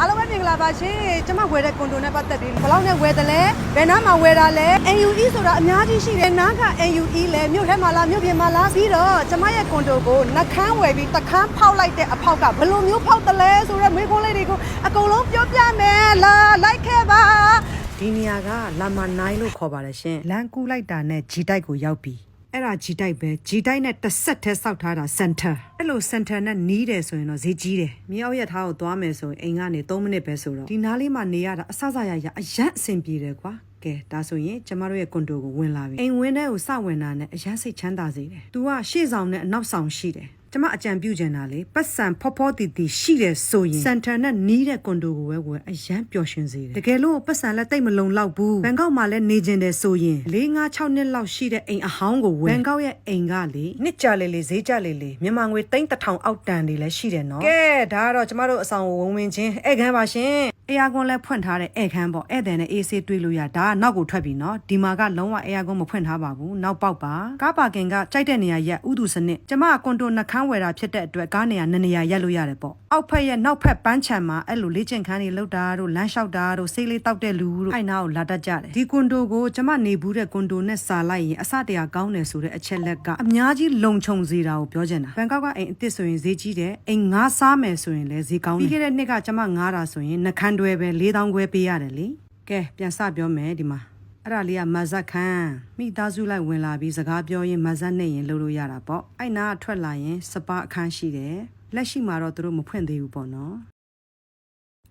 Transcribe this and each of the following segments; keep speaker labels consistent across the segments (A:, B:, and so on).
A: အားလုံးပဲမင်္ဂလာပါရှင်ကျမဝယ်တဲ့ကွန်ဒိုနဲ့ပတ်သက်ပြီးဘယ်လောက်နဲ့ဝယ်တယ်လဲဘယ်နားမှာဝယ်တာလဲ AUE ဆိုတာအများကြီးရှိတယ်နားက AUE လဲမြို့ထဲမှာလားမြို့ပြင်မှာလားပြီးတော့ကျမရဲ့ကွန်ဒိုကိုနှခမ်းဝယ်ပြီးတခမ်းဖောက်လိုက်တဲ့အဖောက်ကဘယ်လိုမျိုးဖောက်တယ်လဲဆိုတော့မေးခွန်းလေးတွေကိုအကုန်လုံးပြောပြမယ်လာလိုက်ခဲ့ပါဒီနေရာကလာမနိုင်လို့ခေါ်ပါတယ်ရှင်လမ်းကူးလိုက်တာနဲ့ G တိုက်ကိုရောက်ပြီ အဲ့ဒါ G တိုက်ပဲ G တိုက်နဲ့တစ်ဆက်တည်းစောက်ထားတာ center အဲ့လို center နဲ့နီးတယ်ဆိုရင်တော့ဈေးကြီးတယ်မြေအောက်ရထားကိုသွားမယ်ဆိုရင်အိမ်ကနေ3မိနစ်ပဲဆိုတော့ဒီနားလေးမှာနေရတာအဆဆရရအရန်အဆင်ပြေတယ်ကွာကဲဒါဆိုရင်ကျမတို့ရဲ့ကွန်ဒိုကိုဝင်လာပြီအိမ်ဝင်းထဲကိုစဝင်တာနဲ့အရန်စိတ်ချမ်းသာစေတယ်။ तू ကရှေ့ဆောင်နဲ့အနောက်ဆောင်ရှိတယ် ကျမအကြံပြုချင်တာလေပတ်စံဖောဖောတီတီရှိတယ်ဆိုရင်စန်တာနဲ့နီးတဲ့ကွန်ဒိုကိုပဲဝယ်အရန်ပျော်ရွှင်စေတယ်တကယ်လို့ပတ်စံလက်တိတ်မလုံလောက်ဘူးဘန်ကောက်မှာလည်းနေကျင်တယ်ဆိုရင်၄၅6နှစ်လောက်ရှိတဲ့အိမ်အဟောင်းကိုဝယ်ဘန်ကောက်ရဲ့အိမ်ကလေနှစ်ကြလေလေဈေးကြလေလေမြန်မာငွေသိန်းတစ်ထောင်အောက်တန်တွေလည်းရှိတယ်နော်ကဲဒါကတော့ကျမတို့အဆောင်ကိုဝင်ဝင်ချင်းဧကန်ပါရှင် အေယာကွန်လည်းဖွင့်ထားတဲ့ဧကန်ပေါ့ဧည့်သည်နဲ့အေးဆေးတွေ့လို့ရဒါကနောက်ကိုထွက်ပြီနော်ဒီမှာကလုံးဝအေယာကွန်မဖွင့်ထားပါဘူးနောက်ပေါက်ပါကားပါကင်ကကြိုက်တဲ့နေရာရက်ဥဒုစနစ်ကျမကကွန်တိုနှခမ်းဝယ်တာဖြစ်တဲ့အတွက်ကားနေရာနှစ်နေရာရက်လို့ရတယ်ပေါ့အောက်ဖက်ရဲ့နောက်ဖက်ပန်းချံမှာအဲ့လိုလေ့ကျင့်ခန်းတွေလုပ်တာတို့လမ်းလျှောက်တာတို့ဆေးလေးတောက်တဲ့လူတို့အဲ့နာကိုလာတတ်ကြတယ်ဒီကွန်တိုကိုကျမနေဘူးတဲ့ကွန်တိုနဲ့စာလိုက်ရင်အစတရာကောင်းတယ်ဆိုတဲ့အချက်လက်ကအများကြီးလုံခြုံစေတာကိုပြောချင်တာဘန်ကောက်ကအိမ်အစ်စ်ဆိုရင်ဈေးကြီးတယ်အိမ်ငါးစားမယ်ဆိုရင်လည်းဈေးကောင်းတယ်ပြီးခဲ့တဲ့နှစ်ကကျမငားတာဆိုရင်နှခမ်းတွဲပဲ4000ခွဲပေးရတယ်လေကဲပြန်စပြောမယ်ဒီမှာအဲ့ဒါလေးကမဇက်ခန်းမိသားစုလိုက်ဝင်လာပြီးစကားပြောရင်မဇက်နဲ့ရင်လှုပ်လို့ရတာပေါ့အဲ့နာကထွက်လာရင်စပါအခန်းရှိတယ် လက်ရှိမှာတော့သူတို့မဖွင့်သေးဘူးပေါ့နော်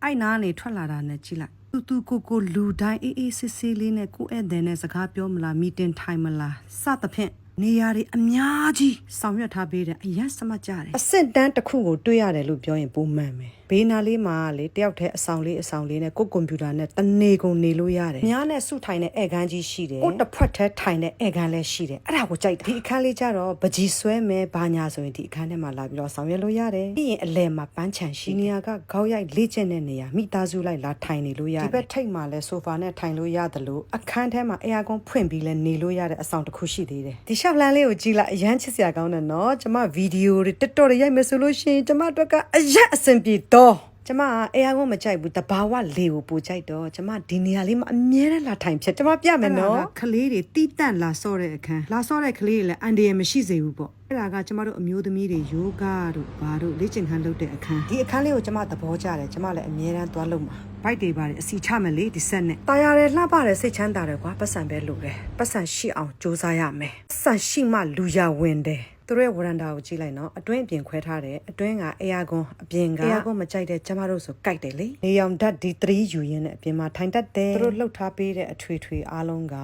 A: အဲ့နာကနေထွက်လာတာနဲ့ကြည့်လိုက်တူတူကိုကိုလူတိုင်းအေးအေးဆေးဆေးလေးနဲ့ကိုယ့်ဧည့်သည်နဲ့စကားပြောမလားမီတင်ထိုင်မလားစသဖြင့်နေရာတွေအများကြီးဆောင်ရွက်ထားပေးတယ်အရင်စမကြတယ်အဆင့်တန်းတစ်ခုကိုတွေ့ရတယ်လို့ပြောရင်ပုံမှန်ပဲဘေးနာလေးမှာလေတယောက်တည်းအဆောင်လေးအဆောင်လေးနဲ့ကိုယ့်ကွန်ပျူတာနဲ့တနေကုန်နေလို့ရတယ်။များနဲ့စုထိုင်တဲ့ဧကန်ကြီးရှိတယ်။ကိုယ့်တစ်ဖက်တည်းထိုင်တဲ့ဧကန်လည်းရှိတယ်။အဲ့ဒါကိုကြိုက်တာ။ဒီအခန်းလေးကျတော့ပကြီးဆွဲမယ်ဘာညာဆိုရင်ဒီအခန်းထဲမှာလာပြီးတော့ဆောင်ရွက်လို့ရတယ်။ပြီးရင်အလယ်မှာပန်းချံရှိနေရာကခေါက်ရိုက်လေ့ကျင့်တဲ့နေရာမိသားစုလိုက်လာထိုင်နေလို့ရတယ်။ဒီဘက်ထိပ်မှာလည်းဆိုဖာနဲ့ထိုင်လို့ရတယ်လို့အခန်းထဲမှာအေယာကွန်ဖွင့်ပြီးလဲနေလို့ရတဲ့အဆောင်တစ်ခုရှိသေးတယ်။ဒီရှောက်လန်းလေးကိုကြည့်လိုက်အရန်ချစ်စရာကောင်းတယ်နော်။ကျမဗီဒီယိုတွေတက်တော်တွေရိုက်မယ်ဆိုလို့ရှိရင်ကျမအတွက်ကအရန်အဆင်ပြေတော်ကျမအဲယာကွန်မကြိုက်ဘူးတဘာဝလေကိုပိုကြိုက်တော့ကျမဒီနေရာလေးမှာအမြဲတမ်းလာထိုင်ဖြစ်ကျမပြမယ်နော်ကလေးတွေတိတန့်လာဆော့တဲ့အခန်းလာဆော့တဲ့ကလေးတွေလည်းအန်တရမရှိစေဘူးပေါ့အဲ့ဒါကကျမတို့အမျိုးသမီးတွေယောဂတို့ဘာတို့လေ့ကျင့်ခန်းလုပ်တဲ့အခန်းဒီအခန်းလေးကိုကျမသဘောကျတယ်ကျမလည်းအမြဲတမ်းသွားလုပ်မှာဘိုက်တွေပါတယ်အစီချမယ်လေဒီဆက်နဲ့တာရတယ်လှပတယ်စိတ်ချမ်းသာတယ်ကွာပတ်စံပဲလို့တယ်ပတ်စံရှိအောင်စ조사ရမယ်ပတ်စံရှိမှလူရဝင်တယ် သူတို့ရဲ့ဝရန်တာကိုကြည့်လိုက်နော်အတွင်းအပြင်ခွဲထားတယ်အတွင်းကအေယာကွန်အပြင်ကအေယာကွန်မကြိုက်တဲ့ကျမတို့ဆိုကြိုက်တယ်လေနေရောင်ဓာတ်ဒီ3ယူရင်းနဲ့အပြင်မှာထိုင်တတ်တယ်သူတို့လှုပ်ထားပေးတဲ့အထွေထွေအားလုံးက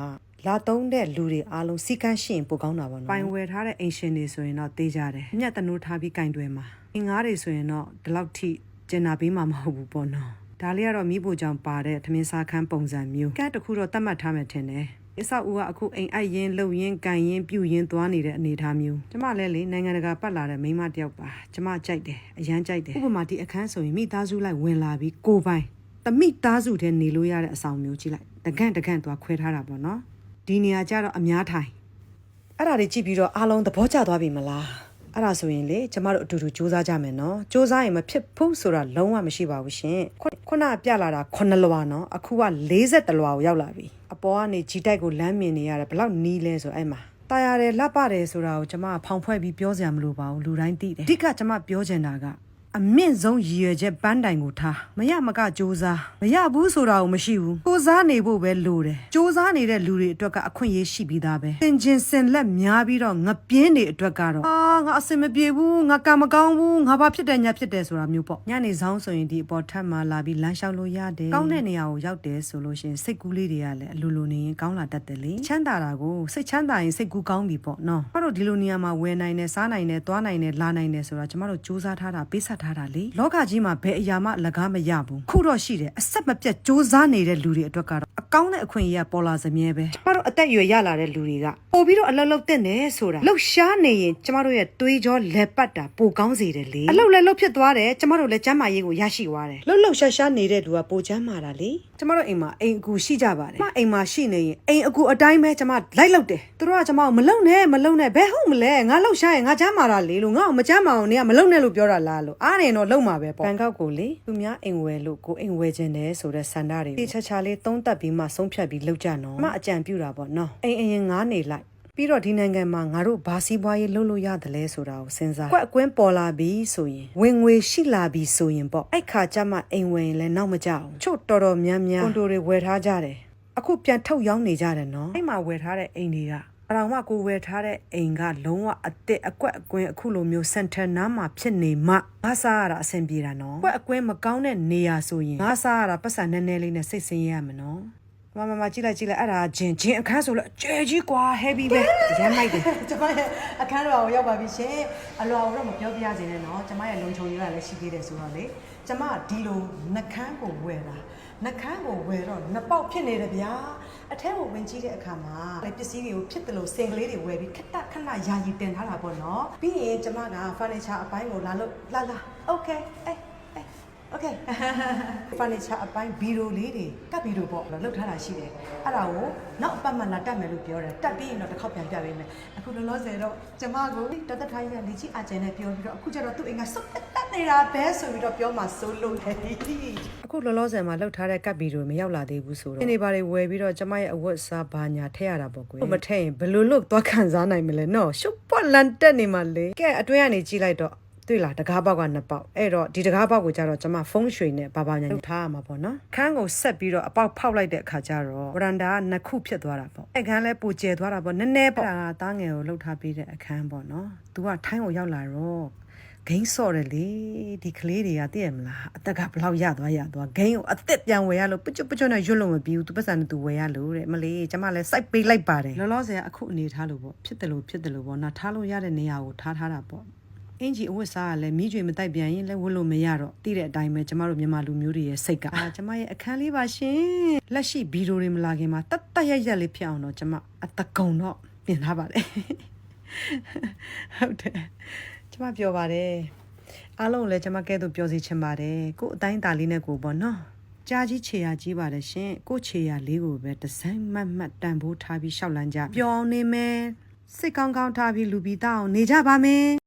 A: လာသုံးတဲ့လူတွေအားလုံးစီကန်းရှိရင်ပိုကောင်းတာပေါ့နော်ပိုင်ဝယ်ထားတဲ့အင်ရှင်တွေဆိုရင်တော့တေးကြတယ်မြတ်တနိုးထားပြီးကင်တွယ်မှာအင်္ဂါတွေဆိုရင်တော့ဒီလောက်ထိကျင်နာပေးမှာမဟုတ်ဘူးပေါ့နော်ဒါလေးကတော့မိဖို့ကြောင့်ပါတဲ့သမင်းစားခန်းပုံစံမျိုးကတ်တစ်ခုတော့တတ်မှတ်ထားမယ်ထင်တယ် အဆောက်အဦးကအခုအိမ်အိုက်ရင်လှုပ်ရင်ကန်ရင်ပြုတ်ရင်သွားနေတဲ့အနေအထားမျိုးကျမလည်းလေနိုင်ငံတကာပတ်လာတဲ့မိန်းမတစ်ယောက်ပါကျမကြိုက်တယ်အရန်ကြိုက်တယ်ဥပမာဒီအခန်းဆိုရင်မိသားစုလိုက်ဝင်လာပြီးကိုယ်ပိုင်တမိသားစုထဲနေလို့ရတဲ့အဆောင်မျိုးကြည့်လိုက်တကန့်တကန့်သွားခွဲထားတာပေါ့နော်ဒီနေရာကျတော့အများထိုင်အဲ့ဒါတွေကြည့်ပြီးတော့အားလုံးသဘောကျသွားပြီမလား အဲ့ဒါဆိုရင်လေကျမတို့အတူတူစူးစမ်းကြမယ်နော်စူးစမ်းရင်မဖြစ်ဘူးဆိုတာလုံးဝမရှိပါဘူးရှင်ခုနပြလာတာ9လွာနော်အခုက40တလွာကိုရောက်လာပြီအပေါ်ကနေဂျီတိုက်ကိုလမ်းမြင်နေရတယ်ဘလောက်နီးလဲဆိုအဲ့မှာတာရတယ်လှပတယ်ဆိုတာကိုကျမဖောင်ဖွဲ့ပြီးပြောစရာမလိုပါဘူးလူတိုင်းသိတယ်အဓိကကျမပြောချင်တာက အမြင့်ဆုံးရည်ရွယ်ချက်ပန်းတိုင်ကိုထားမရမကစူးစမ်းမရဘူးဆိုတာကိုမရှိဘူးစူးစမ်းနေဖို့ပဲလိုတယ်စူးစမ်းနေတဲ့လူတွေအတွက်ကအခွင့်အရေးရှိပြီးသားပဲသင်ချင်းစင်လက်များပြီးတော့ငပြင်းတွေအတွက်ကတော့အာငါအစင်မပြေဘူးငါကံမကောင်းဘူးငါဘာဖြစ်တယ်ညာဖြစ်တယ်ဆိုတာမျိုးပေါ့ညနေဆောင်ဆိုရင်ဒီအပေါ်ထပ်မှလာပြီးလမ်းလျှောက်လို့ရတယ်ကောင်းတဲ့နေရာကိုရောက်တယ်ဆိုလို့ရှရင်စိတ်ကူးလေးတွေကလည်းအလိုလိုနေရင်ကောင်းလာတတ်တယ်လေချမ်းသာတာကိုစိတ်ချမ်းသာရင်စိတ်ကူးကောင်းပြီပေါ့နော်ကျမတို့ဒီလိုနေရာမှာဝယ်နိုင်တယ်စားနိုင်တယ်သွားနိုင်တယ်လာနိုင်တယ်ဆိုတာကျမတို့စူးစမ်းထားတာပေးဆက်ထားတာလေလောကကြီးမှာဘယ်အရာမှအလကားမရဘူးခုတော့ရှိတယ်အဆက်မပြတ်စူးစမ်းနေတဲ့လူတွေအတွက်ကတော့အကောင်းတဲ့အခွင့်အရေးကပေါ်လာစမြဲပဲကျမတို့အသက်အရွယ်ရလာတဲ့လူတွေကပို့ပြီးတော့အလုပ်လုပ်တဲ့နေဆိုတာလှုပ်ရှားနေရင်ကျမတို့ရဲ့တွေးကြောလက်ပတ်တာပိုကောင်းစေတယ်လေအလုပ်လည်းလှုပ်ဖြစ်သွားတယ်ကျမတို့လည်းကျမ်းမာရေးကိုရရှိသွားတယ်လှုပ်လှုပ်ရှားရှားနေတဲ့လူကပိုကျမ်းမာတာလေကျမတို့အိမ်မှာအိမ်အကူရှိကြပါတယ်ကျမအိမ်မှာရှိနေရင်အိမ်အကူအတိုင်းပဲကျမလိုက်လုပ်တယ်သူတို့ကကျမကိုမလုံနဲ့မလုံနဲ့ဘယ်ဟုတ်မလဲငါလှုပ်ရှားရင်ငါကျမ်းမာတာလေလို့ငါ့ကိုမကျမ်းမာအောင်နေကမလုံနဲ့လို့ပြောတာလားလို့အားနေတော့လုံမှာပဲပေါ့ဘန်ကောက်ကိုလေသူများအိမ်ဝယ်လို့ကိုအိမ်ဝယ်ခြင်းတယ်ဆိုတဲ့ဆန္ဒတွေတေချာချာလေးသုံးသပ်ပြီးမှဆုံးဖြတ်ပြီးလုပ်ကြနော်မအကြံပြူတာပေါ့နော်အိမ်အရင်ငားနေလိုက်ပြီးတော့ဒီနိုင်ငံမှာငါတို့ဘာစီးပွားရေးလုပ်လို့ရတယ်လဲဆိုတာကိုစဉ်းစား။ကွက်အကွင်းပေါ်လာပြီဆိုရင်ဝင်ငွေရှိလာပြီဆိုရင်ပေါ့အဲ့ခါကျမှအိမ်ဝင်ရင်လည်းနောက်မကြအောင်။ချို့တော်တော်များများကွန်ဒိုတွေဝယ်ထားကြတယ်။အခုပြန်ထုတ်ရောင်းနေကြတယ်နော်။အဲ့မှာဝယ်ထားတဲ့အိမ်တွေက အရောင်မကိုဝယ်ထားတဲ့အိမ်ကလုံးဝအစ်စ်အကွက်အကွင်းအခုလိုမျိုးစန်တန်နားမှာဖြစ်နေမှငါစားရတာအဆင်ပြေတာနော်။ကွက်အကွင်းမကောင်းတဲ့နေရာဆိုရင်ငါစားရတာပတ်စံနည်းနည်းလေးနဲ့စိတ်ဆင်းရဲရမှာနော်။မမမကြည့်လိုက်ကြည့်လိုက်အဲ့ဒါဂျင်ဂျင်အခန်းဆိုလို့အကျဲကြီးကွာ heavy ပဲရမ်းလိုက်တယ်ကျမရဲ့အခန်းတော်ကိုရောက်ပါပြီရှင်အလွာကိုတော့မပြောပြရစေနဲ့နော်ကျမရဲ့လုံချုံကြီးကလည်းရှိသေးတယ်ဆိုတော့လေကျမဒီလိုနှကန်းကိုဝယ်တာနှကန်းကိုဝယ်တော့နှစ်ပေါက်ဖြစ်နေတယ်ဗျာ အထဲကိုဝင်ကြည့်တဲ့အခါမှာလေပစ္စည်းတွေကိုဖြစ်တယ်လို့စင်ကလေးတွေဝယ်ပြီးခက်တခဏယာယီတင်ထားတာပေါ့နော်ပြီးရင်ကျမက furniture အပိုင်းကိုလာလို့လာလာ okay အေး အေး Okay furniture အပိုင်းဘီရိုလေးတွေကပ်ဘီရိုပေါ့လောက်ထားတာရှိတယ်အဲ့ဒါကိုနောက်အပတ်မှလာတက်မယ်လို့ပြောတယ်တက်ပြီးရင်တော့တစ်ခေါက်ပြန်ပြပေးမယ်အခုလောလောဆယ်တော့ကျမကိုတသက်ထိုင်းကလီချီအကျန်နဲ့ပြောပြီးတော့အခုကျတော့သူ့အိမ်ကစုပ်တက်တက်နေတာပဲဆိုပြီးတော့ပြောမှစိုးလို့လေအခုလောလောဆယ်မှာလောက်ထားတဲ့ကပ်ဘီရိုမရောက်လာသေးဘူးဆိုတော့ဒီနေပါတွေဝယ်ပြီးတော့ကျမရဲ့အဝတ်အစားဘာညာထည့်ရတာပေါ့ကွယ်မထည့်ရင်ဘယ်လိုလုပ်သွားခံစားနိုင်မလဲနော်ရှုပ်ပွက်လန်တက်နေမှလေကဲအတွင်းကနေကြည့်လိုက်တော့ တွေ့လားတကားပေါက်ကနှစ်ပေါက်အဲ့တော့ဒီတကားပေါက်ကိုကြတော့ကျွန်မဖုံးရွှေနဲ့ဘာဘာညာလုပ်ထားရမှာပေါ့နော်ခန်းကိုဆက်ပြီးတော့အပေါက်ဖောက်လိုက်တဲ့အခါကျတော့ဝရန်ဒါကနှစ်ခုဖြစ်သွားတာပေါ့အခန်းလဲပူကျဲသွားတာပေါ့နည်းနည်းပေါ့ဒါကသားငယ်ကိုလှုပ်ထားပြီးတဲ့အခန်းပေါ့နော်သူကထိုင်းကိုရောက်လာတော့ဂိမ်းစော့တယ်လေဒီကလေးတွေကသိရမလားအသက်ကဘလောက်ရသွားရသွားဂိမ်းကိုအသက်ပြန်ဝယ်ရလို့ပချွတ်ပချွတ်နဲ့ရွတ်လို့မပြီးဘူးသူပတ်စံနဲ့သူဝယ်ရလို့တဲ့မလေးကျမလည်းစိုက်ပေးလိုက်ပါတယ်လောလောဆယ်အခုအနေထားလို့ပေါ့ဖြစ်တယ်လို့ဖြစ်တယ်လို့ပေါ့နော်ထားလို့ရတဲ့နေရာကိုထားထားတာပေါ့ အင်ဂျီအဝတ်စားကလည်းမိကျွေမတိုက်ပြန်ရင်လည်းဝတ်လို့မရတော့တိတဲ့အတိုင်းပဲကျမတို့မြန်မာလူမျိုးတွေရဲ့စိတ်ကအာကျမရဲ့အခန်းလေးပါရှင်လက်ရှိဗီဒီယိုတွေမလာခင်မှာတတ်တတ်ရက်ရက်လေးဖြစ်အောင်တော့ကျမအတကုံတော့ပြင်ထားပါတယ်ဟုတ်တယ်ကျမပြောပါတယ်အားလုံးလည်းကျမကဲသို့ပြောစီချင်ပါတယ်ကို့အတိုင်းတာလေးနဲ့ကိုပေါ့နော်ကြားကြီးခြေရကြီးပါတယ်ရှင်ကို့ခြေရလေးကိုပဲဒီဇိုင်းမတ်မတ်တန်ဖိုးထားပြီးရှောက်လန်းကြပျော်နေမယ်စိတ်ကောင်းကောင်းထားပြီးလူပြီးသားအောင်နေကြပါမယ်